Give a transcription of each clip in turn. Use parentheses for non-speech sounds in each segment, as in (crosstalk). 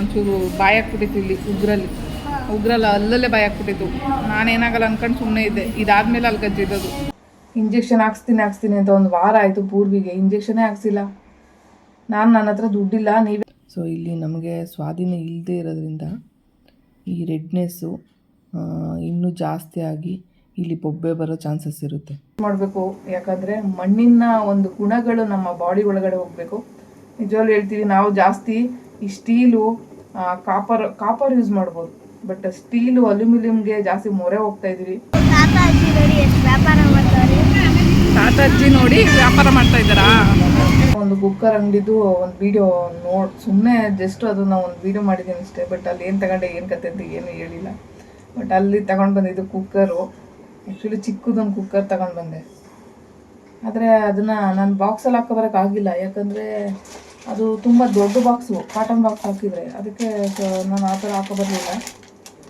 ಒಂಚೂರು ಬಾಯಿ ಹಾಕ್ಬಿಟ್ಟಿತ್ತು ಇಲ್ಲಿ ಉಗ್ರಲ್ಲಿ. ಉಗ್ರಲ್ಲ ಅಲ್ಲಲ್ಲೇ ಬಾಯಿ ಹಾಕ್ಬಿಟ್ಟಿತ್ತು ನಾನೇನಾಗಲ್ಲ ಅನ್ಕೊಂಡು ಸುಮ್ಮನೆ ಇದ್ದೆ. ಇದಾದ್ಮೇಲೆ ಅಲ್ಲಿ ಗಜ್ಜಿದ್ದದು ಇಂಜೆಕ್ಷನ್ ಹಾಕ್ಸ್ತೀನಿ ಹಾಕ್ಸ್ತೀನಿ ಅಂತ ಒಂದು ವಾರ ಆಯಿತು ಪೂರ್ವಿಗೆ. ಇಂಜೆಕ್ಷನೇ ಹಾಕ್ಸಿಲ್ಲ. ನಾನು ನನ್ನ ಹತ್ರ ದುಡ್ಡಿಲ್ಲ ನೀವೇ ಸೊ ಇಲ್ಲಿ ನಮಗೆ ಸ್ವಾಧೀನ ಇಲ್ಲದೆ ಇರೋದ್ರಿಂದ ಈ ರೆಡ್ನೆಸ್ಸು ಇನ್ನೂ ಜಾಸ್ತಿ ಆಗಿ ಇಲ್ಲಿ ಬೊಬ್ಬೆ ಬರೋ ಚಾನ್ಸಸ್ ಇರುತ್ತೆ. ಮಾಡಬೇಕು. ಯಾಕಂದರೆ ಮಣ್ಣಿನ ಒಂದು ಗುಣಗಳು ನಮ್ಮ ಬಾಡಿ ಒಳಗಡೆ ಹೋಗಬೇಕು. ನಿಜವಾಗ್ಲೂ ಹೇಳ್ತೀವಿ ನಾವು ಜಾಸ್ತಿ ಈ ಸ್ಟೀಲು ಕಾಪರ್ ಕಾಪರ್ ಯೂಸ್ ಮಾಡ್ಬೋದು. ಬಟ್ ಸ್ಟೀಲು ಅಲ್ಯೂಮಿನಿಯಂಗೆ ಜಾಸ್ತಿ ಮೊರೆ ಹೋಗ್ತಾ ಇದೀವಿ ತಾತ ಅಜ್ಜಿ ನೋಡಿ ಎಷ್ಟು ವ್ಯಾಪಾರ ಮಾಡ್ತಾರೆ. ತಾತಜ್ಜಿ ನೋಡಿ ವ್ಯಾಪಾರ ಮಾಡ್ತಾ ಇದ್ದಾರಾ? ಒಂದು ಕುಕ್ಕರ್ ಅಂಗಡಿದು ಒಂದು ವಿಡಿಯೋ ನೋಡ್ ಸುಮ್ಮನೆ ಜಸ್ಟ್ ಅದನ್ನ ಒಂದು ವಿಡಿಯೋ ಮಾಡಿದ್ದೀನಿ ಅಷ್ಟೇ ಬಟ್ ಅಲ್ಲಿ ಏನು ತಗೊಂಡೆ ಏನು ಕತೆ ಅಂತ ಏನು ಹೇಳಿಲ್ಲ. ಬಟ್ ಅಲ್ಲಿ ತಗೊಂಡು ಬಂದಿದ್ದು ಕುಕ್ಕರು. ಆ್ಯಕ್ಚುಲಿ ಚಿಕ್ಕದೊಂದು ಕುಕ್ಕರ್ ತಗೊಂಡು ಬಂದೆ. ಆದರೆ ಅದನ್ನು ನಾನು ಬಾಕ್ಸಲ್ಲಿ ಹಾಕೋಬರೋಕ್ಕಾಗಿಲ್ಲ ಯಾಕಂದರೆ ಅದು ತುಂಬ ದೊಡ್ಡ ಬಾಕ್ಸು ಕಾಟನ್ ಬಾಕ್ಸ್ ಹಾಕಿದರೆ ಅದಕ್ಕೆ ನಾನು ಆ ಥರ ಹಾಕೋಬರಲಿಲ್ಲ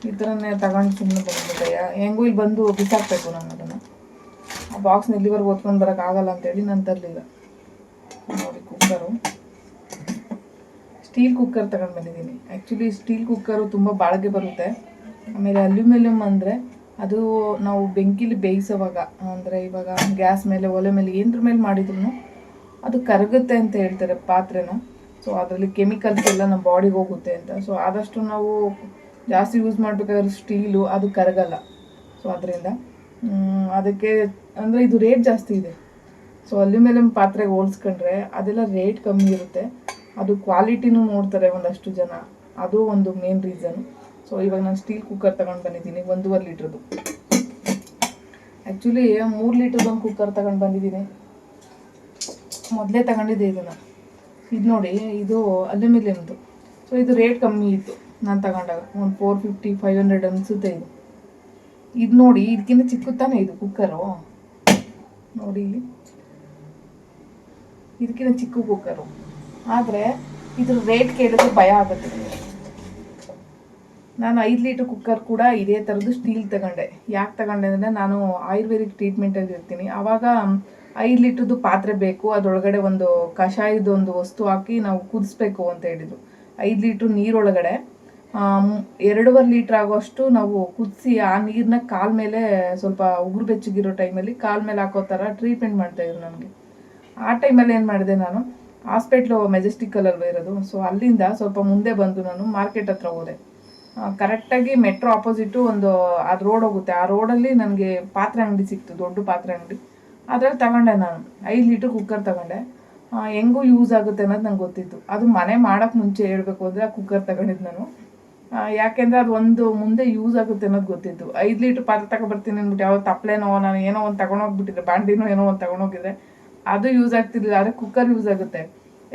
ಈ ಥರನೇ ತಗೊಂಡು ಸುಮ್ಮನೆ ಬಂದ್ಬಿಟ್ಟೆ. ಹೆಂಗೂ ಇಲ್ಲಿ ಬಂದು ಬಿಸಾಕಬೇಕು ನಾನು ಅದನ್ನು. ಆ ಬಾಕ್ಸ್ನ ಇಲ್ಲಿವರೆಗೆ ಓದ್ಕೊಂಡು ಬರೋಕ್ಕಾಗಲ್ಲ ಅಂತೇಳಿ ನಾನು ತರಲಿಲ್ಲ. ನೋಡಿ ಕುಕ್ಕರು ಸ್ಟೀಲ್ ಕುಕ್ಕರ್ ತಗೊಂಡು ಬಂದಿದ್ದೀನಿ. ಆ್ಯಕ್ಚುಲಿ ಸ್ಟೀಲ್ ಕುಕ್ಕರು ತುಂಬ ಬಾಳಿಗೆ ಬರುತ್ತೆ. ಆಮೇಲೆ ಅಲ್ಯೂಮಿನಿಯಂ ಅಂದರೆ ಅದು ನಾವು ಬೆಂಕಿಲಿ ಬೇಯಿಸೋವಾಗ, ಅಂದರೆ ಇವಾಗ ಗ್ಯಾಸ್ ಮೇಲೆ, ಒಲೆ ಮೇಲೆ ಏನರ ಮೇಲೆ ಮಾಡಿದ್ರು ಅದು ಕರಗುತ್ತೆ ಅಂತ ಹೇಳ್ತಾರೆ ಪಾತ್ರೆನ. ಸೊ ಅದರಲ್ಲಿ ಕೆಮಿಕಲ್ಸ್ ಎಲ್ಲ ನಮ್ಮ ಬಾಡಿಗೆ ಹೋಗುತ್ತೆ ಅಂತ. ಸೊ ಆದಷ್ಟು ನಾವು ಜಾಸ್ತಿ ಯೂಸ್ ಮಾಡಬೇಕಾದ್ರೆ ಸ್ಟೀಲು ಅದು ಕರಗಲ್ಲ. ಸೊ ಅದರಿಂದ. ಅದಕ್ಕೆ ಅಂದರೆ ಇದು ರೇಟ್ ಜಾಸ್ತಿ ಇದೆ. ಸೊ ಅಲ್ಲಿ ಮೇಲೆ ಪಾತ್ರೆಗೆ ಹೋಲಿಸ್ಕೊಂಡ್ರೆ ಅದೆಲ್ಲ ರೇಟ್ ಕಮ್ಮಿ ಇರುತ್ತೆ. ಅದು ಕ್ವಾಲಿಟಿನೂ ನೋಡ್ತಾರೆ ಒಂದಷ್ಟು ಜನ. ಅದು ಒಂದು ಮೇನ್ ರೀಸನ್ ಸೊ ಇವಾಗ ನಾನು ಸ್ಟೀಲ್ ಕುಕ್ಕರ್ ತಗೊಂಡು ಬಂದಿದ್ದೀನಿ, ಒಂದೂವರೆ ಲೀಟ್ರದ್ದು. ಆ್ಯಕ್ಚುಲಿ ಮೂರು ಲೀಟ್ರದ್ದು ಕುಕ್ಕರ್ ತಗೊಂಡು ಬಂದಿದ್ದೀನಿ. ಮೊದಲೇ ತಗೊಂಡಿದ್ದೆ ಇದನ್ನು. ಇದು ನೋಡಿ, ಇದು ಅಲ್ಯೂಮಿನಿಯಮ್ದು ಸೊ ಇದು ರೇಟ್ ಕಮ್ಮಿ ಇತ್ತು ನಾನು ತಗೊಂಡಾಗ. ಒಂದು ಫೋರ್ ಫಿಫ್ಟಿ ಫೈವ್ ಹಂಡ್ರೆಡ್ ಅನಿಸುತ್ತೆ ಇದು. ಇದು ನೋಡಿ ಇದಕ್ಕಿಂತ ಚಿಕ್ಕ ತಾನೇ ಇದು ಕುಕ್ಕರು ನೋಡಿ ಇಲ್ಲಿ. ಇದಕ್ಕಿಂತ ಚಿಕ್ಕ ಕುಕ್ಕರು ಆದರೆ, ಇದ್ರ ರೇಟ್ ಕೇಳಿದ್ರೆ ಭಯ ಆಗುತ್ತೆ. ನಾನು ಐದು ಲೀಟ್ರ್ ಕುಕ್ಕರ್ ಕೂಡ ಇದೇ ಥರದ್ದು ಸ್ಟೀಲ್ ತಗೊಂಡೆ. ಯಾಕೆ ತಗೊಂಡೆ ಅಂದರೆ, ನಾನು ಆಯುರ್ವೇದಿಕ್ ಟ್ರೀಟ್ಮೆಂಟಲ್ಲಿ ಇರ್ತೀನಿ. ಆವಾಗ ಐದು ಲೀಟ್ರದ್ದು ಪಾತ್ರೆ ಬೇಕು, ಅದರೊಳಗಡೆ ಒಂದು ಕಷಾಯದ ಒಂದು ವಸ್ತು ಹಾಕಿ ನಾವು ಕುದಿಸ್ಬೇಕು ಅಂತ ಹೇಳಿದರು. ಐದು ಲೀಟ್ರ್ ನೀರೊಳಗಡೆ ಎರಡೂವರೆ ಲೀಟ್ರ್ ಆಗೋಷ್ಟು ನಾವು ಕುದಿಸಿ ಆ ನೀರನ್ನ ಕಾಲ ಮೇಲೆ ಸ್ವಲ್ಪ ಉಗುರು ಬೆಚ್ಚಗಿರೋ ಟೈಮಲ್ಲಿ ಕಾಲ ಮೇಲೆ ಹಾಕೋ ಥರ ಟ್ರೀಟ್ಮೆಂಟ್ ಮಾಡ್ತಾಯಿದ್ರು ನನಗೆ ಆ ಟೈಮಲ್ಲಿ ಏನು ಮಾಡಿದೆ ನಾನು, ಹಾಸ್ಪಿಟ್ಲು ಮೆಜೆಸ್ಟಿಕ್ಕಲ್ಲಿ ಇರೋದು, ಸೊ ಅಲ್ಲಿಂದ ಸ್ವಲ್ಪ ಮುಂದೆ ಬಂದು ನಾನು ಮಾರ್ಕೆಟ್ ಹತ್ರ ಹೋದೆ. ಕರೆಕ್ಟಾಗಿ ಮೆಟ್ರೋ ಆಪೋಸಿಟು ಒಂದು, ಆ ರೋಡ್ ಹೋಗುತ್ತೆ. ಆ ರೋಡಲ್ಲಿ ನನಗೆ ಪಾತ್ರೆ ಅಂಗಡಿ ಸಿಕ್ತು, ದೊಡ್ಡ ಪಾತ್ರೆ ಅಂಗಡಿ. ಅದ್ರಲ್ಲಿ ತಗೊಂಡೆ ನಾನು. ಐದು ಲೀಟ್ರ್ ಕುಕ್ಕರ್ ತಗೊಂಡೆ. ಹೆಂಗೂ ಯೂಸ್ ಆಗುತ್ತೆ ಅನ್ನೋದು ನಂಗೆ ಗೊತ್ತಿತ್ತು. ಅದು ಮನೆ ಮಾಡೋಕ್ಕೆ ಮುಂಚೆ ಹೇಳಬೇಕು ಅಂದರೆ ಆ ಕುಕ್ಕರ್ ತಗೊಂಡಿದ್ದು ನಾನು. ಯಾಕೆಂದರೆ ಅದು ಒಂದು ಮುಂದೆ ಯೂಸ್ ಆಗುತ್ತೆ ಅನ್ನೋದು ಗೊತ್ತಿತ್ತು. ಐದು ಲೀಟ್ರ್ ಪಾತ್ರೆ ತಗೊಬರ್ತೀನಿ ಅಂದ್ಬಿಟ್ಟು ಯಾವ ತಪ್ಪಲೇನೋ ನಾನು ಏನೋ ಒಂದು ತಗೊಂಡೋಗ್ಬಿಟ್ಟಿದ್ದೆ ಬಾಂಡಿನೋ ಏನೋ ಒಂದು ತಗೊಂಡೋಗಿದ್ದೆ ಅದು ಯೂಸ್ ಆಗ್ತಿರ್ಲಿಲ್ಲ. ಆದರೆ ಕುಕ್ಕರ್ ಯೂಸ್ ಆಗುತ್ತೆ.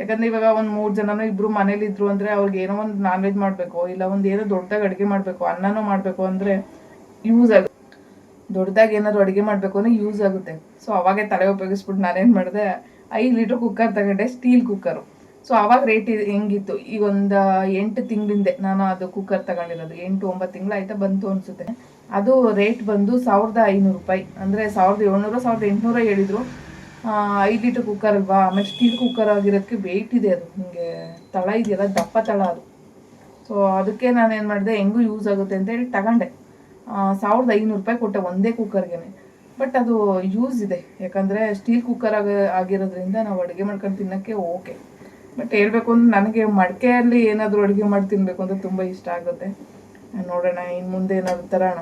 ಯಾಕಂದರೆ ಇವಾಗ ಒಂದು ಮೂರು ಜನನೋ ಇಬ್ಬರು ಮನೇಲಿ ಇದ್ರು ಅಂದ್ರೆ ಅವ್ರಿಗೆ ಏನೋ ಒಂದು ನಾನ್ ವೆಜ್ ಮಾಡಬೇಕು, ಇಲ್ಲ ಒಂದು ಏನೋ ದೊಡ್ಡದಾಗಿ ಅಡುಗೆ ಮಾಡಬೇಕು, ಅನ್ನನೂ ಮಾಡಬೇಕು ಅಂದರೆ ಯೂಸ್ ಆಗುತ್ತೆ. ದೊಡ್ಡದಾಗಿ ಏನಾದ್ರು ಅಡುಗೆ ಮಾಡಬೇಕು ಅಂದರೆ ಯೂಸ್ ಆಗುತ್ತೆ. ಸೊ ಅವಾಗೆ ತಲೆ ಉಪಯೋಗಿಸ್ಬಿಟ್ಟು ನಾನೇನು ಮಾಡಿದೆ, ಐದು ಲೀಟ್ರ್ ಕುಕ್ಕರ್ ತಗೊಂಡೆ ಸ್ಟೀಲ್ ಕುಕ್ಕರು ಸೊ ಅವಾಗ ರೇಟ್ ಹೆಂಗಿತ್ತು? ಈಗ ಒಂದು ಎಂಟು ತಿಂಗಳಿಂದೆ ನಾನು ಅದು ಕುಕ್ಕರ್ ತಗೊಂಡಿರೋದು. ಎಂಟು, ಒಂಬತ್ತು ತಿಂಗಳು ಆಯ್ತಾ ಬಂತು ಅನಿಸುತ್ತೆ. ಅದು ರೇಟ್ ಬಂದು ಸಾವಿರದ ಐನೂರು ರೂಪಾಯಿ. ಅಂದರೆ ಸಾವಿರದ ಏಳ್ನೂರು, ಸಾವಿರದ ಎಂಟುನೂರ ಹೇಳಿದರು. ಐದು ಲೀಟ್ರ್ ಕುಕ್ಕರ್ ಅಲ್ವಾ? ಆಮೇಲೆ ಸ್ಟೀಲ್ ಕುಕ್ಕರ್ ಆಗಿರೋದಕ್ಕೆ ವೆಯ್ಟ್ ಇದೆ ಅದು. ನಿಮಗೆ ತಳ ಇದೆಯಲ್ಲ, ದಪ್ಪ ತಳ ಅದು. ಸೊ ಅದಕ್ಕೆ ನಾನು ಏನು ಮಾಡಿದೆ, ಹೆಂಗೂ ಯೂಸ್ ಆಗುತ್ತೆ ಅಂತ ಹೇಳಿ ತಗೊಂಡೆ. ಸಾವಿರದ ಐನೂರು ರೂಪಾಯಿ ಕೊಟ್ಟೆ ಒಂದೇ ಕುಕ್ಕರ್ಗೆ ಬಟ್ ಅದು ಯೂಸ್ ಇದೆ. ಯಾಕಂದರೆ ಸ್ಟೀಲ್ ಕುಕ್ಕರ್ ಆಗ, ಆಗಿರೋದ್ರಿಂದ ನಾವು ಅಡುಗೆ ಮಾಡ್ಕೊಂಡು ತಿನ್ನೋಕ್ಕೆ ಓಕೆ ಬಟ್ ಹೇಳ್ಬೇಕು ಅಂದ್ರೆ ನನಗೆ ಮಡಿಕೆಯಲ್ಲಿ ಏನಾದರೂ ಅಡುಗೆ ಮಾಡಿ ತಿನ್ನಬೇಕು ಅಂತ ತುಂಬ ಇಷ್ಟ ಆಗುತ್ತೆ. ನೋಡೋಣ ಇನ್ನು ಮುಂದೆ ಏನಾದರೂ ತರೋಣ.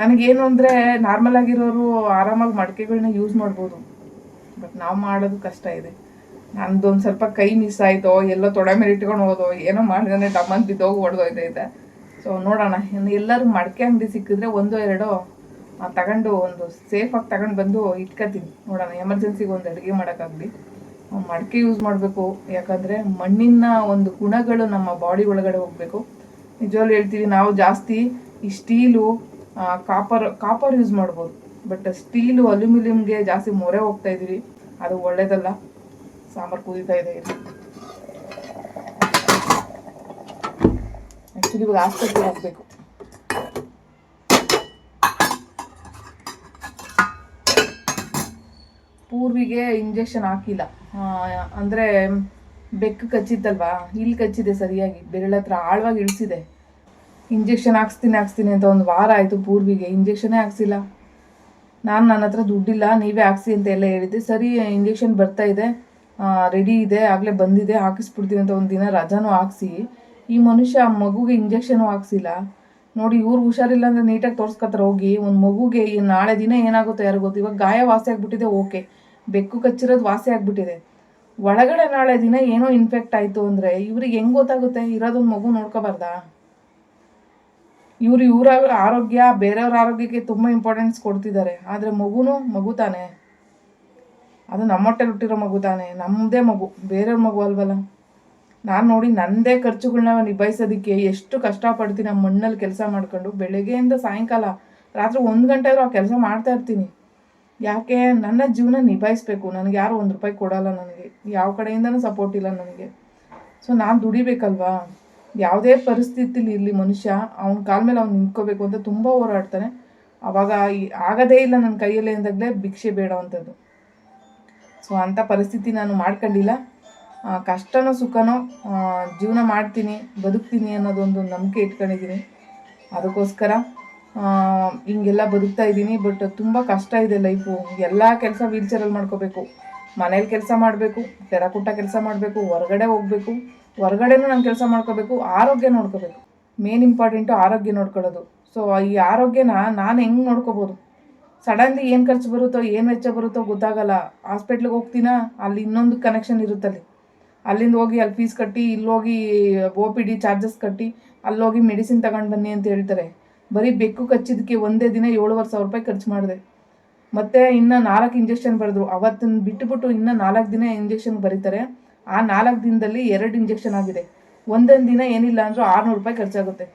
ನನಗೇನು ಅಂದರೆ ನಾರ್ಮಲ್ ಆಗಿರೋರು ಆರಾಮಾಗಿ ಮಡಿಕೆಗಳನ್ನ ಯೂಸ್ ಮಾಡ್ಬೋದು. ಬಟ್ ನಾವು ಮಾಡೋದು ಕಷ್ಟ ಇದೆ. ನಂದೊಂದು ಸ್ವಲ್ಪ ಕೈ ಮಿಸ್ ಆಯಿತೋ, ಎಲ್ಲೋ ತೊಡೆ ಮೇಲೆ ಇಟ್ಕೊಂಡು ಹೋದೋ, ಏನೋ ಮಾಡಿದಾನೆ ಡಮ್ಮನ್ ಬಿದ್ದೋಗಿ ಹೊಡೆದೋಯ್ತೈತೆ ಸೊ ನೋಡೋಣ. ಇನ್ನು ಎಲ್ಲರೂ ಮಡಿಕೆ ಅಂಗಡಿ ಸಿಕ್ಕಿದ್ರೆ ಒಂದು ಎರಡೋ ತಗೊಂಡು ಒಂದು ಸೇಫಾಗಿ ತಗೊಂಡು ಬಂದು ಇಟ್ಕೋತೀನಿ. ನೋಡೋಣ ಎಮರ್ಜೆನ್ಸಿಗೆ ಒಂದು ಅಡುಗೆ ಮಾಡೋಕ್ಕಾಗಲಿ. ಮಡಿಕೆ ಯೂಸ್ ಮಾಡಬೇಕು. ಯಾಕಂದರೆ ಮಣ್ಣಿನ ಒಂದು ಗುಣಗಳು ನಮ್ಮ ಬಾಡಿ ಒಳಗಡೆ ಹೋಗಬೇಕು. ನಿಜವಾಗ್ಲೂ ಹೇಳ್ತೀವಿ, ನಾವು ಜಾಸ್ತಿ ಈ ಸ್ಟೀಲು ಕಾಪರ್ ಕಾಪರ್ ಯೂಸ್ ಮಾಡ್ಬೋದು. ಬಟ್ ಸ್ಟೀಲು ಅಲ್ಯೂಮಿನಿಯಂಗೆ ಜಾಸ್ತಿ ಮೊರೆ ಹೋಗ್ತಾ ಇದೀವಿ ಅದು ಒಳ್ಳೇದಲ್ಲ. ಸಾಂಬಾರು ಕುದೀತಾ ಇದೆ. ಆ್ಯಕ್ಚುಲಿ ಇವಾಗ ಆಸ್ಪತ್ರೆಗೆ ಹೋಗಬೇಕು ಪೂರ್ವಿಗೆ ಇಂಜೆಕ್ಷನ್ ಹಾಕಿಲ್ಲ. ಅಂದರೆ ಅಂದ್ರೆ ಬೆಕ್ಕು ಕಚ್ಚಿತ್ತಲ್ವಾ? ಇಲ್ಲಿ ಕಚ್ಚಿದೆ ಸರಿಯಾಗಿ. ಬೆರಳ ಹತ್ರ ಆಳವಾಗಿ ಇಳಿಸಿದೆ. ಇಂಜೆಕ್ಷನ್ ಹಾಕ್ಸ್ತೀನಿ ಹಾಕ್ಸ್ತೀನಿ ಅಂತ ಒಂದು ವಾರ ಆಯಿತು ಪೂರ್ವಿಗೆ. ಇಂಜೆಕ್ಷನೇ ಹಾಕ್ಸಿಲ್ಲ. ನಾನು ನನ್ನ ಹತ್ರ ದುಡ್ಡಿಲ್ಲ, ನೀವೇ ಹಾಕ್ಸಿ ಅಂತ ಎಲ್ಲ ಹೇಳಿದ್ದೆ. ಸರಿ ಇಂಜೆಕ್ಷನ್ ಬರ್ತಾ ಇದೆ. ರೆಡಿ ಇದೆ, ಆಗಲೇ ಬಂದಿದೆ ಹಾಕಿಸ್ಬಿಡ್ತೀನಿ ಅಂತ ಒಂದು ದಿನ ರಜಾನೂ ಹಾಕ್ಸಿ. ಈ ಮನುಷ್ಯ ಆ ಮಗುಗೆ ಇಂಜೆಕ್ಷನ್ ಹಾಕ್ಸಿಲ್ಲ. ನೋಡಿ, ಇವ್ರು ಹುಷಾರಿಲ್ಲ ಅಂದರೆ ನೀಟಾಗಿ ತೋರಿಸ್ಕೊತಾರೆ ಹೋಗಿ, ಒಂದು ಮಗುಗೆ ಈ ನಾಳೆ ದಿನ ಏನಾಗುತ್ತೆ ಯಾರು ಗೊತ್ತು? ಇವಾಗ ಗಾಯ ವಾಸಿ ಆಗಿಬಿಟ್ಟಿದೆ, ಓಕೆ. ಬೆಕ್ಕು ಕಚ್ಚಿರೋದು ವಾಸಿ ಆಗಿಬಿಟ್ಟಿದೆ. ಒಳಗಡೆ ನಾಳೆ ದಿನ ಏನೋ ಇನ್ಫೆಕ್ಟ್ ಆಯಿತು ಅಂದರೆ ಇವ್ರಿಗೆ ಹೆಂಗೆ ಗೊತ್ತಾಗುತ್ತೆ? ಇರೋದೊಂದು ಮಗು ನೋಡ್ಕೋಬಾರ್ದಾ? ಇವರು ಇವರ ಆರೋಗ್ಯ, ಬೇರೆಯವ್ರ ಆರೋಗ್ಯಕ್ಕೆ ತುಂಬ ಇಂಪಾರ್ಟೆನ್ಸ್ ಕೊಡ್ತಿದ್ದಾರೆ. ಆದರೆ ಮಗುನೂ ಮಗು ತಾನೆ. ಅದು ನಮ್ಮ ಹೊಟ್ಟೆಲಿ ಹುಟ್ಟಿರೋ ಮಗು ತಾನೆ. ನಮ್ಮದೇ ಮಗು. ಬೇರೆಯವ್ರ ಮಗು ಅಲ್ವಲ್ಲ? ನಾನು ನೋಡಿ ನನ್ನದೇ ಖರ್ಚುಗಳನ್ನ ನಿಭಾಯಿಸೋದಕ್ಕೆ ಎಷ್ಟು ಕಷ್ಟಪಡ್ತೀನಿ ಆ ಮಣ್ಣಲ್ಲಿ ಕೆಲಸ ಮಾಡ್ಕೊಂಡು. ಬೆಳಗ್ಗೆಯಿಂದ ಸಾಯಂಕಾಲ, ರಾತ್ರಿ ಒಂದು ಗಂಟೆ ಆದರೂ ಆ ಕೆಲಸ ಮಾಡ್ತಾ ಇರ್ತೀನಿ. ಯಾಕೆ? ನನ್ನ ಜೀವನ ನಿಭಾಯಿಸ್ಬೇಕು. ನನಗೆ ಯಾರು ಒಂದು ರೂಪಾಯಿ ಕೊಡಲ್ಲ ನನಗೆ. ಯಾವ ಕಡೆಯಿಂದನೂ ಸಪೋರ್ಟ್ ಇಲ್ಲ ನನಗೆ. ಸೊ ನಾನು ದುಡಿಬೇಕಲ್ವಾ? ಯಾವುದೇ ಪರಿಸ್ಥಿತಿಲಿ ಇರಲಿ ಮನುಷ್ಯ, ಅವನ ಕಾಲ ಮೇಲೆ ಅವ್ನು ನಿಂತ್ಕೋಬೇಕು ಅಂತ ತುಂಬ ಹೋರಾಡ್ತಾನೆ. ಅವಾಗ ಈ- ಆಗದೇ ಇಲ್ಲ ನನ್ನ ಕೈಯಲ್ಲೇ ಅಂದಾಗಲೇ ಭಿಕ್ಷೆ ಬೇಡವಂಥದ್ದು ಸೊ ಅಂಥ ಪರಿಸ್ಥಿತಿ ನಾನು ಮಾಡ್ಕೊಂಡಿಲ್ಲ. ಕಷ್ಟನೋ ಸುಖನೋ ಜೀವನ ಮಾಡ್ತೀನಿ, ಬದುಕ್ತೀನಿ ಅನ್ನೋದೊಂದು ನಂಬಿಕೆ ಇಟ್ಕೊಂಡಿದ್ದೀನಿ. ಅದಕ್ಕೋಸ್ಕರ ಹಿಂಗೆಲ್ಲ ಬದುಕ್ತಾ ಇದ್ದೀನಿ, ಬಟ್ ತುಂಬ ಕಷ್ಟ ಇದೆ ಲೈಫು. ಎಲ್ಲ ಕೆಲಸ ವೀಲ್ಚೇರಲ್ಲಿ ಮಾಡ್ಕೋಬೇಕು. ಮನೇಲಿ ಕೆಲಸ ಮಾಡಬೇಕು ತೆರಕುಟ್ಟ ಕೆಲಸ ಮಾಡಬೇಕು, ಹೊರಗಡೆ ಹೋಗಬೇಕು, ಹೊರಗಡೆನೂ ನಾನು ಕೆಲಸ ಮಾಡ್ಕೋಬೇಕು, ಆರೋಗ್ಯ ನೋಡ್ಕೋಬೇಕು. ಮೇನ್ ಇಂಪಾರ್ಟೆಂಟು ಆರೋಗ್ಯ ನೋಡ್ಕೊಳ್ಳೋದು. ಸೊ ಈ ಆರೋಗ್ಯನ ನಾನು ಹೆಂಗೆ ನೋಡ್ಕೋಬೋದು? ಸಡನ್ಲಿ ಏನು ಖರ್ಚು ಬರುತ್ತೋ, ಏನು ವೆಚ್ಚ ಬರುತ್ತೋ ಗೊತ್ತಾಗಲ್ಲ. ಹಾಸ್ಪಿಟ್ಲಿಗೆ ಹೋಗ್ತೀನಾ, ಅಲ್ಲಿ ಇನ್ನೊಂದು ಕನೆಕ್ಷನ್ ಇರುತ್ತಲ್ಲಿ. ಅಲ್ಲಿಂದ ಹೋಗಿ ಅಲ್ಲಿ ಫೀಸ್ ಕಟ್ಟಿ, ಇಲ್ಲೋಗಿ ಓ ಪಿ ಡಿ ಚಾರ್ಜಸ್ ಕಟ್ಟಿ, ಅಲ್ಲೋಗಿ ಮೆಡಿಸಿನ್ ತಗೊಂಡು ಬನ್ನಿ ಅಂತ ಹೇಳ್ತಾರೆ ಬರೀ ಬೆಕ್ಕು ಕಚ್ಚಿದ್ದಕ್ಕೆ ಒಂದೇ ದಿನ ಏಳುವರೆ ಸಾವಿರ ರೂಪಾಯಿ ಖರ್ಚು ಮಾಡಿದೆ. ಮತ್ತೆ ಇನ್ನು ನಾಲ್ಕು ಇಂಜೆಕ್ಷನ್ ಬರೆದ್ರು. ಅವತ್ತನ್ನು ಬಿಟ್ಟುಬಿಟ್ಟು ಇನ್ನೂ ನಾಲ್ಕು ದಿನ ಇಂಜೆಕ್ಷನ್ ಬರೀತಾರೆ. ಆ ನಾಲ್ಕು ದಿನದಲ್ಲಿ ಎರಡು ಇಂಜೆಕ್ಷನ್ ಆಗಿದೆ. ಒಂದೊಂದು ದಿನ ಏನಿಲ್ಲ ಅಂದರೂ ಆರುನೂರು ರೂಪಾಯಿ ಖರ್ಚಾಗುತ್ತೆ.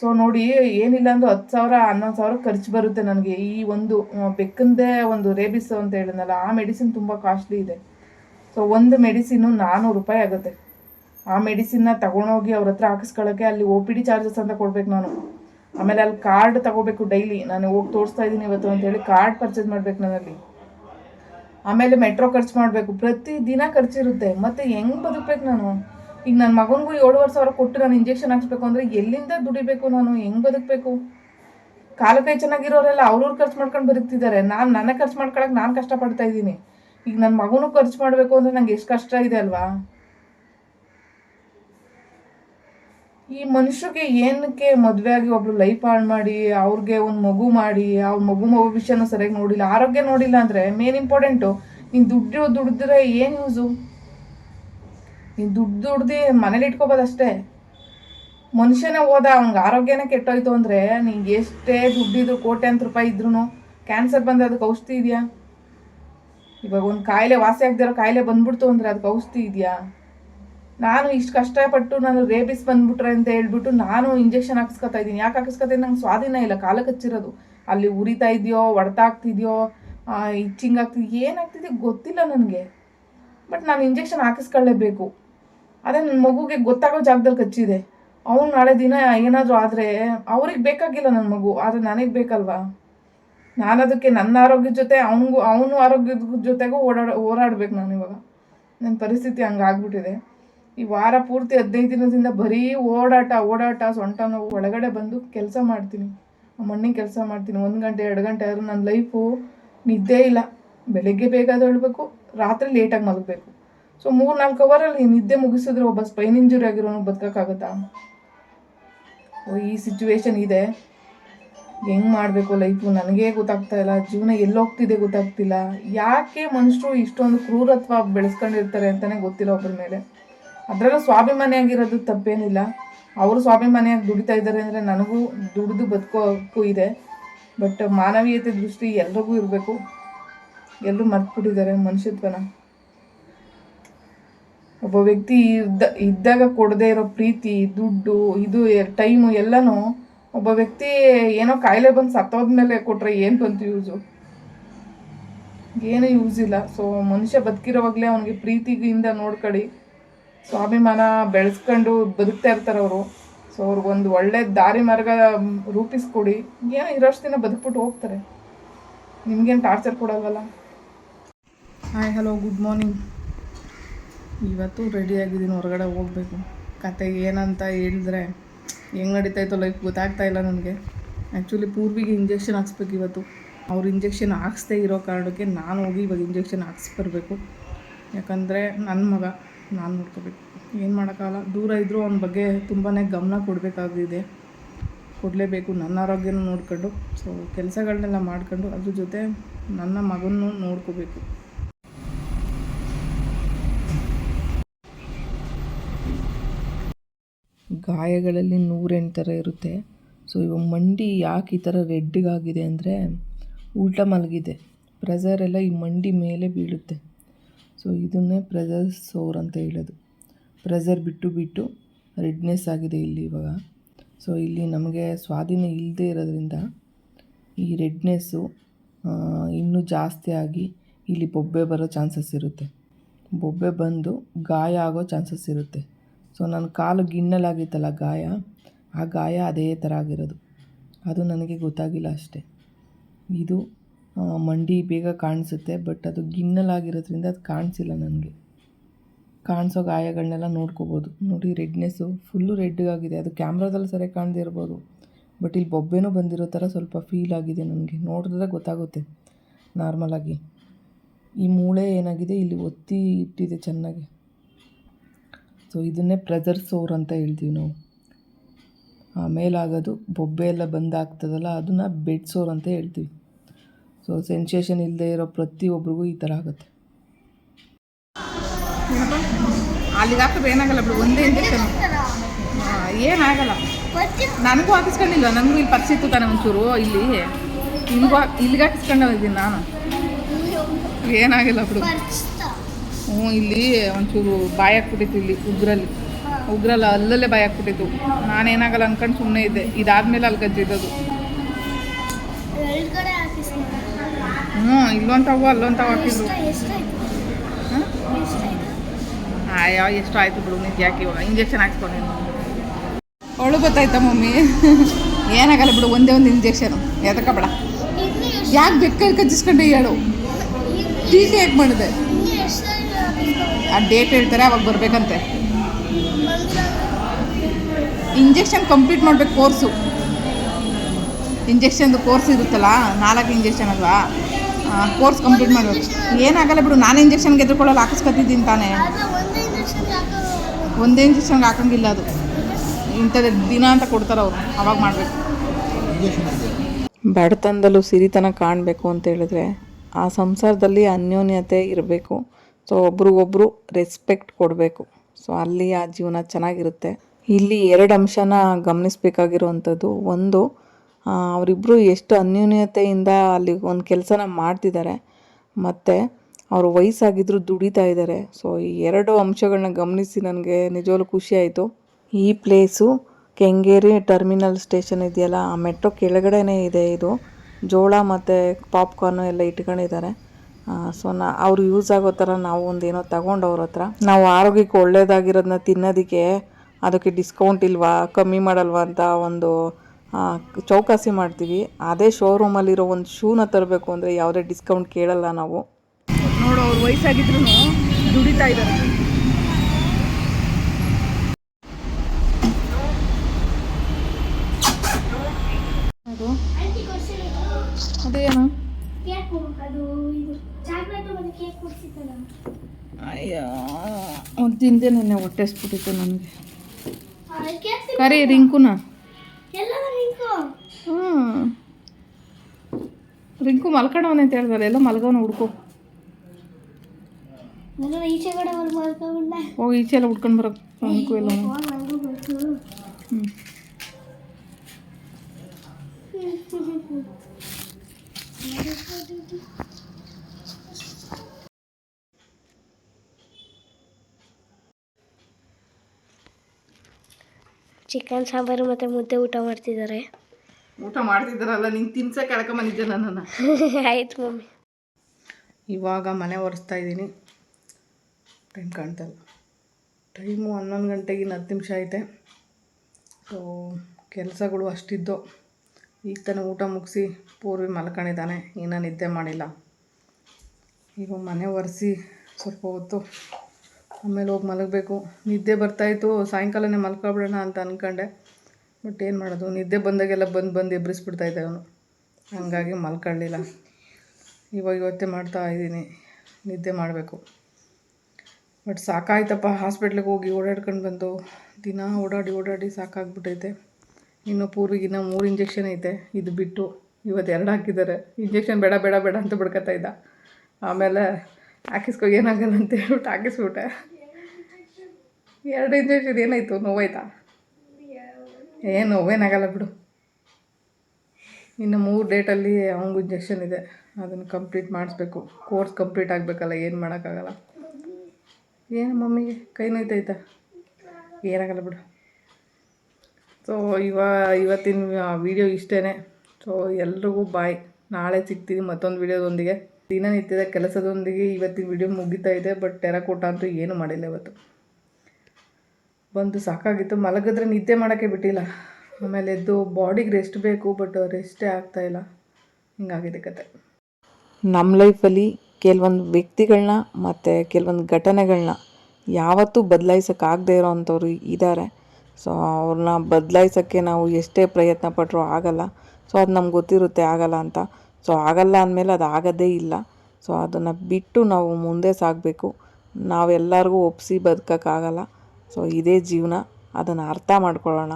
ಸೊ ನೋಡಿ, ಏನಿಲ್ಲ ಅಂದರೂ ಹತ್ತು ಸಾವಿರ, ಹನ್ನೊಂದು ಸಾವಿರ ಖರ್ಚು ಬರುತ್ತೆ ನನಗೆ. ಈ ಒಂದು ಬೆಕ್ಕಂದೇ ಒಂದು ರೇಬಿಸ್ ಅಂತ ಹೇಳಿದ್ನಲ್ಲ, ಆ ಮೆಡಿಸಿನ್ ತುಂಬ ಕಾಸ್ಟ್ಲಿ ಇದೆ. ಸೊ ಒಂದು ಮೆಡಿಸಿನು ನಾನ್ನೂರು ರೂಪಾಯಿ ಆಗುತ್ತೆ. ಆ ಮೆಡಿಸಿನ್ನ ತಗೊಂಡೋಗಿ ಅವ್ರ ಹತ್ರ ಹಾಕಿಸ್ಕೊಳ್ಳೋಕ್ಕೆ ಅಲ್ಲಿ ಒ ಪಿ ಡಿ ಚಾರ್ಜಸ್ ಅಂತ ಕೊಡ್ಬೇಕು ನಾನು. ಆಮೇಲೆ ಅಲ್ಲಿ ಕಾರ್ಡ್ ತಗೋಬೇಕು ಡೈಲಿ ನಾನು ಹೋಗಿ ತೋರಿಸ್ತಾ ಇದ್ದೀನಿ ಇವತ್ತು ಅಂತ ಹೇಳಿ ಕಾರ್ಡ್ ಪರ್ಚೇಸ್ ಮಾಡ್ಬೇಕು ನನ್ನಲ್ಲಿ. ಆಮೇಲೆ ಮೆಟ್ರೋ ಖರ್ಚು ಮಾಡಬೇಕು. ಪ್ರತಿ ದಿನ ಖರ್ಚಿರುತ್ತೆ. ಮತ್ತೆ ಹೆಂಗೆ ಬದುಕ್ಬೇಕು ನಾನು? ಈಗ ನನ್ನ ಮಗನಿಗೂ ಏಳುವರೆ ಸಾವಿರ ಕೊಟ್ಟು ನಾನು ಇಂಜೆಕ್ಷನ್ ಹಾಕ್ಸ್ಬೇಕು ಅಂದರೆ ಎಲ್ಲಿಂದ ದುಡಿಬೇಕು ನಾನು? ಹೆಂಗೆ ಬದುಕಬೇಕು? ಕಾಲು ಕೈ ಚೆನ್ನಾಗಿರೋರೆಲ್ಲ ಅವ್ರವ್ರು ಖರ್ಚು ಮಾಡ್ಕೊಂಡು ಬದುಕ್ತಿದ್ದಾರೆ. ನಾನು, ನನ್ನ ಖರ್ಚು ಮಾಡ್ಕೊಳಕ್ಕೆ ನಾನು ಕಷ್ಟಪಡ್ತಾ ಇದ್ದೀನಿ. ಈಗ ನನ್ನ ಮಗನೂ ಖರ್ಚು ಮಾಡಬೇಕು ಅಂದರೆ ನಂಗೆ ಎಷ್ಟು ಕಷ್ಟ ಇದೆ ಅಲ್ವಾ? ಈ ಮನುಷ್ಯಗೆ ಏನಕ್ಕೆ ಮದುವೆ ಆಗಿ ಒಬ್ರು ಲೈಫ್ ಹಾಳು ಮಾಡಿ, ಅವ್ರಿಗೆ ಒಂದು ಮಗು ಮಾಡಿ, ಅವ್ರ ಮಗು ಮಗು ವಿಷಯನ ಸರಿಯಾಗಿ ನೋಡಿಲ್ಲ, ಆರೋಗ್ಯ ನೋಡಿಲ್ಲ ಅಂದರೆ ಮೇನ್ ಇಂಪಾರ್ಟೆಂಟು ನೀನು ದುಡ್ಡು ದುಡಿದ್ರೆ ಏನು ಯೂಸು ನೀನು ದುಡ್ಡು ದುಡ್ದು ಮನೇಲಿ ಇಟ್ಕೋಬೋದಷ್ಟೇ ಮನುಷ್ಯನೇ ಹೋದ, ಅವ್ನಿಗೆ ಆರೋಗ್ಯನೇ ಕೆಟ್ಟೋಯ್ತು ಅಂದರೆ ನಿಂಗೆ ಎಷ್ಟೇ ದುಡ್ಡಿದ್ರು ಕೋಟ್ಯಾಂತರ ರೂಪಾಯಿ ಇದ್ರೂ ಕ್ಯಾನ್ಸರ್ ಬಂದರೆ ಅದಕ್ಕೆ ಔಷಧಿ ಇದೆಯಾ? ಇವಾಗ ಒಂದು ಕಾಯಿಲೆ ವಾಸಿ ಆಗದಿರೋ ಕಾಯಿಲೆ ಬಂದ್ಬಿಡ್ತು ಅಂದರೆ ಅದಕ್ಕೆ ಔಷಧಿ ಇದೆಯಾ? ನಾನು ಇಷ್ಟು ಕಷ್ಟಪಟ್ಟು ನಾನು ರೇಬಿಸ್ ಬಂದ್ಬಿಟ್ರೆ ಅಂತ ಹೇಳ್ಬಿಟ್ಟು ನಾನು ಇಂಜೆಕ್ಷನ್ ಹಾಕ್ಸ್ಕೊತಾ ಇದ್ದೀನಿ. ಯಾಕೆ ಹಾಕಿಸ್ಕೊತಾ ಇದ್ದೀನಿ? ನಂಗೆ ಸ್ವಾಧೀನ ಇಲ್ಲ. ಕಾಲ ಕಚ್ಚಿರೋದು. ಅಲ್ಲಿ ಉರಿತಾ ಇದೆಯೋ ಆಗ್ತಿದೆಯೋ ಇಚ್ಚಿಂಗ್ ಆಗ್ತಿದ್ಯೋ ಏನಾಗ್ತಿದೆ ಗೊತ್ತಿಲ್ಲ ನನಗೆ. ಬಟ್ ನಾನು ಇಂಜೆಕ್ಷನ್ ಹಾಕಿಸ್ಕೊಳ್ಳೇಬೇಕು. ಅದೇ ನನ್ನ ಮಗುಗೆ ಗೊತ್ತಾಗೋ ಜಾಗದಲ್ಲಿ ಕಚ್ಚಿದೆ. ಅವನು ನಾಳೆ ದಿನ ಏನಾದರೂ ಆದರೆ ಅವ್ರಿಗೆ ಬೇಕಾಗಿಲ್ಲ ನನ್ನ ಮಗು. ಆದರೆ ನನಗೆ ಬೇಕಲ್ವಾ? ನಾನು ಅದಕ್ಕೆ ನನ್ನ ಆರೋಗ್ಯದ ಜೊತೆ ಅವನಿಗೂ, ಅವನು ಆರೋಗ್ಯದ ಜೊತೆಗೂ ಓಡಾಡ ಹೋರಾಡ್ಬೇಕು ನಾನು ಇವಾಗ. ನನ್ನ ಪರಿಸ್ಥಿತಿ ಹಂಗಾಗ್ಬಿಟ್ಟಿದೆ ಈ ವಾರ ಪೂರ್ತಿ ಹದಿನೈದು ದಿನದಿಂದ ಬರೀ ಓಡಾಟ ಓಡಾಟ, ಸೊಂಟ ನೋವು, ಒಳಗಡೆ ಬಂದು ಕೆಲಸ ಮಾಡ್ತೀನಿ. ಮಣ್ಣಿನ ಕೆಲಸ ಮಾಡ್ತೀನಿ. ಒಂದು ಗಂಟೆ, ಎರಡು ಗಂಟೆ ಆದರೂ ನನ್ನ ಲೈಫು ನಿದ್ದೆ ಇಲ್ಲ. ಬೆಳಗ್ಗೆ ಬೇಗ ಹೇಳಬೇಕು ರಾತ್ರಿ ಲೇಟಾಗಿ ಮಲಗಬೇಕು. ಸೊ ಮೂರು ನಾಲ್ಕು ಅವರಲ್ಲಿ ನಿದ್ದೆ ಮುಗಿಸಿದ್ರೆ ಒಬ್ಬ ಸ್ಪೈನ್ ಇಂಜುರಿ ಆಗಿರೋನು ಓ, ಈ ಸಿಚುವೇಶನ್ ಇದೆ. ಹೆಂಗೆ ಮಾಡಬೇಕು ಲೈಫು ನನಗೇ ಗೊತ್ತಾಗ್ತಾ ಇಲ್ಲ. ಜೀವನ ಎಲ್ಲೋಗ್ತಿದೆ ಗೊತ್ತಾಗ್ತಿಲ್ಲ. ಯಾಕೆ ಮನುಷ್ಯರು ಇಷ್ಟೊಂದು ಕ್ರೂರತ್ವ ಬೆಳೆಸ್ಕೊಂಡಿರ್ತಾರೆ ಅಂತಲೇ ಗೊತ್ತಿಲ್ಲ ಒಬ್ಬರ ಮೇಲೆ. ಅದರಲ್ಲೂ ಸ್ವಾಭಿಮಾನಿಯಾಗಿರೋದು ತಪ್ಪೇನಿಲ್ಲ. ಅವರು ಸ್ವಾಭಿಮಾನಿಯಾಗಿ ದುಡಿತಾ ಇದ್ದಾರೆ ಅಂದರೆ ನನಗೂ ದುಡಿದು ಬದುಕೋಕ್ಕೂ ಇದೆ. ಬಟ್ ಮಾನವೀಯತೆ ದೃಷ್ಟಿ ಎಲ್ರಿಗೂ ಇರಬೇಕು. ಎಲ್ಲರೂ ಮರ್ತ್ಬಿಟ್ಟಿದ್ದಾರೆ ಮನುಷ್ಯತ್ವನ. ಒಬ್ಬ ವ್ಯಕ್ತಿ ಇದ್ದ, ಇದ್ದಾಗ ಕೊಡದೇ ಇರೋ ಪ್ರೀತಿ, ದುಡ್ಡು, ಇದು, ಟೈಮು ಎಲ್ಲನೂ ಒಬ್ಬ ವ್ಯಕ್ತಿ ಏನೋ ಕಾಯಿಲೆ ಬಂದು ಸತ್ತೋದ್ಮೇಲೆ ಕೊಟ್ರೆ ಏನು ಬಂತು ಯೂಸು ಏನೂ ಯೂಸ್ ಇಲ್ಲ. ಸೊ ಮನುಷ್ಯ ಬದುಕಿರೋವಾಗಲೇ ಅವನಿಗೆ ಪ್ರೀತಿಯಿಂದ ನೋಡ್ಕೊಳ್ಳಿ ಸ್ವಾಭಿಮಾನ ಬೆಳೆಸ್ಕೊಂಡು ಬದುಕ್ತಾ ಇರ್ತಾರೆ ಅವರು. ಸೊ ಅವ್ರಿಗೊಂದು ಒಳ್ಳೆ ದಾರಿ ಮಾರ್ಗ ರೂಪಿಸ್ಕೊಡಿ. ಏನೋ ಇರೋಷ್ಟು ದಿನ ಬದುಕ್ಬಿಟ್ಟು ಹೋಗ್ತಾರೆ. ನಿಮ್ಗೇನು ಟಾರ್ಚರ್ ಕೊಡಲ್ವಲ್ಲ? ಹಾಯ್ ಹಲೋ ಗುಡ್ ಮಾರ್ನಿಂಗ್ ಇವತ್ತು ರೆಡಿಯಾಗಿದ್ದೀನಿ ಹೊರಗಡೆ ಹೋಗಬೇಕು. ಕತೆ ಏನಂತ ಹೇಳಿದ್ರೆ ಹೆಂಗೆ ನಡೀತಾಯಿತ್ತು ಲೈಫ್ ಗೊತ್ತಾಗ್ತಾ ಇಲ್ಲ ನನಗೆ. ಆ್ಯಕ್ಚುಲಿ ಪೂರ್ವಿಗೆ ಇಂಜೆಕ್ಷನ್ ಹಾಕ್ಸ್ಬೇಕು ಇವತ್ತು. ಅವ್ರು ಇಂಜೆಕ್ಷನ್ ಹಾಕ್ಸ್ದೇ ಇರೋ ಕಾರಣಕ್ಕೆ ನಾನು ಹೋಗಿ ಇವಾಗ ಇಂಜೆಕ್ಷನ್ ಹಾಕ್ಸ್ಬರ್ಬೇಕು ಯಾಕಂದರೆ ನನ್ನ ಮಗ, ನಾನು ನೋಡ್ಕೋಬೇಕು. ಏನು ಮಾಡೋಕ್ಕಾಗಲ್ಲ. ದೂರ ಇದ್ದರೂ ಅವನ ಬಗ್ಗೆ ತುಂಬಾ ಗಮನ ಕೊಡಬೇಕಾಗಿದೆ. ಕೊಡಲೇಬೇಕು. ನನ್ನ ಆರೋಗ್ಯನೂ ನೋಡ್ಕೊಂಡು. ಸೊ ಕೆಲಸಗಳನ್ನೆಲ್ಲ ಮಾಡ್ಕೊಂಡು ಅದ್ರ ಜೊತೆ ನನ್ನ ಮಗನೂ ನೋಡ್ಕೋಬೇಕು. ಗಾಯಗಳಲ್ಲಿ ನೂರೆಂಟು ಥರ ಇರುತ್ತೆ. ಸೊ ಇವಾಗ ಮಂಡಿ ಯಾಕೆ ಈ ಥರ ರೆಡ್ಡಿಗಾಗಿದೆ ಅಂದರೆ ಉಲ್ಟಾ ಮಲಗಿದೆ. ಪ್ರೆಸರ್ ಎಲ್ಲ ಈ ಮಂಡಿ ಮೇಲೆ ಬೀಳುತ್ತೆ. ಸೊ ಇದನ್ನೇ ಪ್ರೆಸರ್ ಸೋರ್ ಅಂತ ಹೇಳೋದು. ಪ್ರೆಸರ್ ಬಿಟ್ಟು ಬಿಟ್ಟು ರೆಡ್ನೆಸ್ ಆಗಿದೆ ಇಲ್ಲಿ ಇವಾಗ. ಸೊ ಇಲ್ಲಿ ನಮಗೆ ಸ್ವಾಧೀನ ಇಲ್ಲದೆ ಇರೋದ್ರಿಂದ ಈ ರೆಡ್ನೆಸ್ಸು ಇನ್ನೂ ಜಾಸ್ತಿ ಆಗಿ ಇಲ್ಲಿ ಬೊಬ್ಬೆ ಬರೋ ಚಾನ್ಸಸ್ ಇರುತ್ತೆ. ಬೊಬ್ಬೆ ಬಂದು ಗಾಯ ಆಗೋ ಚಾನ್ಸಸ್ ಇರುತ್ತೆ. ಸೊ ನನ್ನ ಕಾಲು ಗಿಣ್ಣಲಾಗಿತ್ತಲ್ಲ ಗಾಯ, ಆ ಗಾಯ ಅದೇ ಥರ ಆಗಿರೋದು. ಅದು ನನಗೆ ಗೊತ್ತಾಗಿಲ್ಲ ಅಷ್ಟೇ. ಇದು ಮಂಡಿ ಬೇಗ ಕಾಣಿಸುತ್ತೆ ಬಟ್ ಅದು ಗಿಣ್ಣಲಾಗಿರೋದ್ರಿಂದ ಅದು ಕಾಣಿಸಿಲ್ಲ ನನಗೆ. ಕಾಣಿಸೋ ಗಾಯಗಳನ್ನೆಲ್ಲ ನೋಡ್ಕೋಬೋದು. ನೋಡಿ ರೆಡ್ನೆಸ್ಸು ಫುಲ್ಲು ಆಗಿದೆ. ಅದು ಕ್ಯಾಮ್ರಾದಲ್ಲಿ ಸರಿಯಾಗಿ ಕಾಣದೇ ಇರ್ಬೋದು ಬಟ್ ಇಲ್ಲಿ ಬೊಬ್ಬೆನೂ ಬಂದಿರೋ ಥರ ಸ್ವಲ್ಪ ಫೀಲ್ ಆಗಿದೆ ನನಗೆ. ನೋಡಿದ್ರೆ ಗೊತ್ತಾಗುತ್ತೆ ನಾರ್ಮಲಾಗಿ ಈ ಮೂಳೆ ಏನಾಗಿದೆ, ಇಲ್ಲಿ ಒತ್ತಿ ಇಟ್ಟಿದೆ ಚೆನ್ನಾಗಿ. ಸೊ ಇದನ್ನೇ ಪ್ರೆಸರ್ ಸೋರ್ ಅಂತ ಹೇಳ್ತೀವಿ ನಾವು. ಆಮೇಲಾಗೋದು ಬೊಬ್ಬೆ ಎಲ್ಲ ಬಂದಾಗ್ತದಲ್ಲ, ಅದನ್ನು ಬೆಡ್ ಸೋರ್ ಅಂತ ಹೇಳ್ತೀವಿ. ಸೊ ಸೆನ್ಸೇಷನ್ ಇಲ್ಲದೆ ಇರೋ ಪ್ರತಿಯೊಬ್ಬರಿಗೂ ಈ ಥರ ಆಗುತ್ತೆ. ಅಲ್ಲಿಗೆ ಏನಾಗಲ್ಲ ಬಿಡು, ಒಂದೇ ಇಂಜೆಕ್ಷನ್ ಏನಾಗಲ್ಲ ನನಗೂ ಹಾಕಿಸ್ಕೊಂಡಿಲ್ಲ ನನಗೂ ಇಲ್ಲಿ ಪರಿಸ್ಥಿತಿ ತಾನೆ ಒಂಚೂರು, ಇಲ್ಲಿ. ಇಲ್ಲಿಗೂ ಇಲ್ಲಿಗೆ ಹಾಕಿಸ್ಕೊಂಡಿದ್ದೀನಿ ನಾನು. ಏನಾಗಿಲ್ಲ ಬಿಡು. ಹ್ಞೂ, ಇಲ್ಲಿ ಒಂಚೂರು ಬಾಯಿ ಹಾಕ್ಬಿಟ್ಟಿತ್ತು ಇಲ್ಲಿ ಉಗ್ರಲ್ಲಿ. ಉಗ್ರಲ್ಲ, ಅಲ್ಲಲ್ಲೇ ಬಾಯಿ ಹಾಕ್ಬಿಟ್ಟಿತ್ತು. ನಾನೇನಾಗಲ್ಲ ಅನ್ಕೊಂಡು ಸುಮ್ಮನೆ ಇದ್ದೆ. ಇದಾದ್ಮೇಲೆ ಅಲ್ಲಿ ಗಜ್ಜಿದ್ದದು. ಹ್ಞೂ ಇಲ್ಲೊಂತಾವು ಅಲ್ಲೊಂತಾವು ಹಾಕಿದ್ರು. ಆಯೋ ಎಷ್ಟು ಆಯ್ತು ಬಿಡು ನಿಂಗೆ ಯಾಕೆ ಇಂಜೆಕ್ಷನ್ ಹಾಕ್ಸ್ಕೊಂಡು ಅವಳು ಗೊತ್ತಾಯ್ತಾ ಮಮ್ಮಿ? ಏನಾಗಲ್ಲ ಬಿಡು, ಒಂದೇ ಒಂದು ಇಂಜೆಕ್ಷನು. ಎದಕ್ಕ ಬೇಡ. ಯಾಕೆ ಬೆಕ್ಕಲ್ಲಿ ಕಚ್ಚಿಸ್ಕೊಂಡೆ ಹೇಳು ಟಿ ಟಿ ಯಾಕೆ ಮಾಡಿದೆ? ಆ ಡೇಟ್ ಹೇಳ್ತಾರೆ ಅವಾಗ ಬರಬೇಕಂತೆ. ಇಂಜೆಕ್ಷನ್ ಕಂಪ್ಲೀಟ್ ಮಾಡಬೇಕು ಕೋರ್ಸು ಇಂಜೆಕ್ಷನ್ದು ಕೋರ್ಸ್ ಇರುತ್ತಲ್ಲ ನಾಲ್ಕು ಇಂಜೆಕ್ಷನ್ ಅಲ್ವಾ? ಕೋರ್ಸ್ ಕಂಪ್ಲೀಟ್ ಮಾಡಬೇಕು. ಏನಾಗಲ್ಲ ಬಿಡು ನಾನು ಇಂಜೆಕ್ಷನ್ಗೆ ಎದುರ್ಕೊಳ್ಳಲ್ಲ ಹಾಕಿಸ್ಕೊತಿದ್ದೀನಿ ತಾನೇ. ಒಂದೇ ಇಂಜೆಕ್ಷನ್ಗೆ ಹಾಕೋಂಗಿಲ್ಲ ಅದು. ಇಂಥದ್ದು ದಿನ ಅಂತ ಕೊಡ್ತಾರೆ ಅವರು ಅವಾಗ ಮಾಡಬೇಕು. ಬಡತನದಲ್ಲೂ ಸಿರಿತನ ಕಾಣಬೇಕು ಅಂತ ಹೇಳಿದ್ರೆ ಆ ಸಂಸಾರದಲ್ಲಿ ಅನ್ಯೋನ್ಯತೆ ಇರಬೇಕು. ಸೊ ಒಬ್ರಿಗೊಬ್ರು ರೆಸ್ಪೆಕ್ಟ್ ಕೊಡಬೇಕು. ಸೊ ಅಲ್ಲಿ ಆ ಜೀವನ ಚೆನ್ನಾಗಿರುತ್ತೆ. ಇಲ್ಲಿ ಎರಡು ಅಂಶನ ಗಮನಿಸಬೇಕಾಗಿರುವಂಥದ್ದು. ಒಂದು ಅವರಿಬ್ಬರು ಎಷ್ಟು ಅನ್ಯೋನ್ಯತೆಯಿಂದ ಅಲ್ಲಿ ಒಂದು ಕೆಲಸನ ಮಾಡ್ತಿದ್ದಾರೆ. ಮತ್ತು ಅವರು ವಯಸ್ಸಾಗಿದ್ದರೂ ದುಡಿತಾ ಇದ್ದಾರೆ. ಸೊ ಈ ಎರಡು ಅಂಶಗಳನ್ನ ಗಮನಿಸಿ ನನಗೆ ನಿಜವಾಗ್ಲೂ ಖುಷಿ ಆಯಿತು. ಈ ಪ್ಲೇಸು ಕೆಂಗೇರಿ ಟರ್ಮಿನಲ್ ಸ್ಟೇಷನ್ ಇದೆಯಲ್ಲ, ಆ ಮೆಟ್ರೋ ಕೆಳಗಡೆನೇ ಇದೆ ಇದು. ಜೋಳ ಮತ್ತು ಪಾಪ್ಕಾರ್ನು ಎಲ್ಲ ಇಟ್ಕೊಂಡಿದ್ದಾರೆ. ಸೊ ನಾ ಅವ್ರು ಯೂಸ್ ಆಗೋ ಥರ ನಾವು ಒಂದೇನೋ ತಗೊಂಡು ಅವ್ರ ಹತ್ರ. ನಾವು ಆರೋಗ್ಯಕ್ಕೆ ಒಳ್ಳೇದಾಗಿರೋದನ್ನ ತಿನ್ನೋದಕ್ಕೆ ಅದಕ್ಕೆ ಡಿಸ್ಕೌಂಟ್ ಇಲ್ವಾ ಕಮ್ಮಿ ಮಾಡಲ್ವಾ ಅಂತ ಒಂದು ಚೌಕಾಸಿ ಮಾಡ್ತೀವಿ. ಅದೇ ಶೋರೂಮಲ್ಲಿರೋ ಒಂದು ಶೂನ ತರಬೇಕು ಅಂದರೆ ಯಾವುದೇ ಡಿಸ್ಕೌಂಟ್ ಕೇಳಲ್ಲ ನಾವು. ನೋಡು ಅವ್ರು ವಯಸ್ಸಾಗಿದ್ರು ದುಡಿತಾ ಇದ್ದಾರೆ ಅದು? ಅದೇನೋ? ಕೊಡ್ಸಿಲ್ಲ ಅದೇನು ಅಯ್ಯೋ ಒಂದು ತಿಂದೆ ನೆನ್ನೆ ಹೊಟ್ಟೆ ಹಸ್ಬಿಟ್ಟಿತ್ತು ನನಗೆ ಕರಿ ರಿಂಕುನ? ಹ್ಞೂ ರಿಂಕು. ಮಲ್ಕೊಂಡವನೆ ಅಂತ ಹೇಳ್ತಾರೆ ಎಲ್ಲ ಮಲ್ಗವನ ಹುಡ್ಕೋ. ಹೋಗಿ ಈಚೆ ಎಲ್ಲ ಹುಡ್ಕೊಂಡು ಬರೋ ರಿಂಕು ಎಲ್ಲ ನನಗೂ ಗೊತ್ತು ಹ್ಞೂ ಚಿಕನ್ ಸಾಂಬಾರು ಮತ್ತು ಮುದ್ದೆ ಊಟ ಮಾಡ್ತಿದ್ದಾರೆ. ಊಟ ಮಾಡ್ತಿದ್ದಾರಲ್ಲ ನೀನು ತಿನ್ಸಕ್ಕೆ ಕೆಳಕೊಂಬಂದಿದ್ದೆ ನನ್ನನ್ನು. (laughs) ಆಯ್ತು ಮಮ್ಮಿ. ಇವಾಗ ಮನೆ ಒರೆಸ್ತಾ ಇದ್ದೀನಿ. ಟೈಮ್ ಕಾಣ್ತಲ್ಲ ಟೈಮು ಹನ್ನೊಂದು ಗಂಟೆಗೆ ಇನ್ನು ಹತ್ತು ನಿಮಿಷ ಐತೆ. ಸೊ ಕೆಲಸಗಳು ಅಷ್ಟಿದ್ದು. ಈಗ ತಾನೇ ಊಟ ಮುಗಿಸಿ ಪೂರ್ವಿ ಮಲ್ಕೊಂಡಿದ್ದಾನೆ ಇನ್ನೂ ನಿದ್ದೆ ಮಾಡಿಲ್ಲ. ಈಗ ಮನೆ ಒರೆಸಿ ಸ್ವಲ್ಪ ಹೊತ್ತು ಆಮೇಲೆ ಹೋಗಿ ಮಲಗಬೇಕು. ನಿದ್ದೆ ಬರ್ತಾಯಿತ್ತು ಸಾಯಂಕಾಲನೇ ಮಲ್ಕೊಬಿಡೋಣ ಅಂತ ಅಂದ್ಕೊಂಡೆ ಬಟ್ ಏನು ಮಾಡೋದು? ನಿದ್ದೆ ಬಂದಾಗೆಲ್ಲ ಬಂದು ಬಂದು ಎಬ್ರಿಸ್ಬಿಡ್ತಾಯಿದ್ದೆ ಅವನು. ಹಾಗಾಗಿ ಮಲ್ಕೊಳ್ಳಿಲ್ಲ ಇವಾಗ ಇವತ್ತೇ ಮಾಡ್ತಾ ಇದ್ದೀನಿ. ನಿದ್ದೆ ಮಾಡಬೇಕು. ಬಟ್ ಸಾಕಾಯ್ತಪ್ಪ. ಹಾಸ್ಪಿಟ್ಲಿಗೆ ಹೋಗಿ ಓಡಾಡ್ಕೊಂಡು ಬಂದು ದಿನ ಓಡಾಡಿ ಓಡಾಡಿ ಸಾಕಾಗ್ಬಿಟ್ಟೈತೆ. ಇನ್ನು ಪೂರ್ವಿಗೆ ಇನ್ನೂ ಮೂರು ಇಂಜೆಕ್ಷನ್ ಐತೆ. ಇದು ಬಿಟ್ಟು ಇವತ್ತು ಎರಡು ಹಾಕಿದ್ದಾರೆ. ಇಂಜೆಕ್ಷನ್ ಬೇಡ ಬೇಡ ಬೇಡ ಅಂತ ಬಿಡ್ಕೊತಾ ಇದ್ದ. ಆಮೇಲೆ ಹಾಕಿಸ್ಕೋ ಏನಾಗಲ್ಲ ಅಂತ ಹೇಳ್ಬಿಟ್ಟು ಹಾಕಿಸ್ಬಿಟ್ಟೆ. ಎರಡು ಇಂಜೆಕ್ಷನ್ ಏನಾಯಿತು? ನೋವಾಯ್ತಾ? ಏನು ನೋವೇನಾಗಲ್ಲ ಬಿಡು. ಇನ್ನು ಮೂರು ಡೇಟಲ್ಲಿ ಅವಂಗು ಇಂಜೆಕ್ಷನ್ ಇದೆ. ಅದನ್ನು ಕಂಪ್ಲೀಟ್ ಮಾಡಿಸ್ಬೇಕು. ಕೋರ್ಸ್ ಕಂಪ್ಲೀಟ್ ಆಗಬೇಕಲ್ಲ, ಏನು ಮಾಡೋಕ್ಕಾಗಲ್ಲ. ಏನು ಮಮ್ಮಿಗೆ? ಕೈ ನೋಯ್ತೈತಾ ಏನಾಗಲ್ಲ ಬಿಡು. ಸೊ ಇವ, ಇವತ್ತಿನ ವಿಡಿಯೋ ಇಷ್ಟೇ ಸೊ ಎಲ್ರಿಗೂ ಬಾಯ್ ನಾಳೆ ಸಿಗ್ತೀನಿ ಮತ್ತೊಂದು ವಿಡಿಯೋದೊಂದಿಗೆ ದಿನನಿತ್ಯದ ಕೆಲಸದೊಂದಿಗೆ ಇವತ್ತಿನ ವಿಡಿಯೋ ಮುಗಿತಾ ಇದೆ ಬಟ್ ಟೆರಕೋಟ ಅಂತೂ ಏನು ಮಾಡಿಲ್ಲ ಇವತ್ತು. ಬಂದು ಸಾಕಾಗಿತ್ತು. ಮಲಗಿದ್ರೆ ನಿದ್ದೆ ಮಾಡೋಕ್ಕೆ ಬಿಟ್ಟಿಲ್ಲ. ಆಮೇಲೆ ಎದ್ದು ಬಾಡಿಗೆ ರೆಸ್ಟ್ ಬೇಕು ಬಟ್ ರೆಸ್ಟೇ ಆಗ್ತಾಯಿಲ್ಲ ಹಿಂಗಾಗಿದೆ ಕತೆ. ನಮ್ಮ ಲೈಫಲ್ಲಿ ಕೆಲವೊಂದು ವ್ಯಕ್ತಿಗಳನ್ನ ಮತ್ತು ಕೆಲವೊಂದು ಘಟನೆಗಳನ್ನ ಯಾವತ್ತೂ ಬದಲಾಯಿಸೋಕ್ಕಾಗದೇ ಇರೋವಂಥವ್ರು ಇದ್ದಾರೆ ಸೊ ಅವ್ರನ್ನ ಬದಲಾಯಿಸೋಕ್ಕೆ ನಾವು ಎಷ್ಟೇ ಪ್ರಯತ್ನ ಪಟ್ಟರೂ ಆಗಲ್ಲ. ಸೊ ಅದು ನಮ್ಗೆ ಗೊತ್ತಿರುತ್ತೆ ಆಗಲ್ಲ ಅಂತ. ಸೊ ಆಗಲ್ಲ ಅಂದಮೇಲೆ ಅದು ಆಗೋದೇ ಇಲ್ಲ. ಸೊ ಅದನ್ನು ಬಿಟ್ಟು ನಾವು ಮುಂದೆ ಸಾಗಬೇಕು. ನಾವೆಲ್ಲರಿಗೂ ಒಪ್ಪಿಸಿ ಬದುಕೋಕ್ಕಾಗಲ್ಲ ಸೊ ಇದೇ ಜೀವನ. ಅದನ್ನು ಅರ್ಥ ಮಾಡ್ಕೊಳ್ಳೋಣ.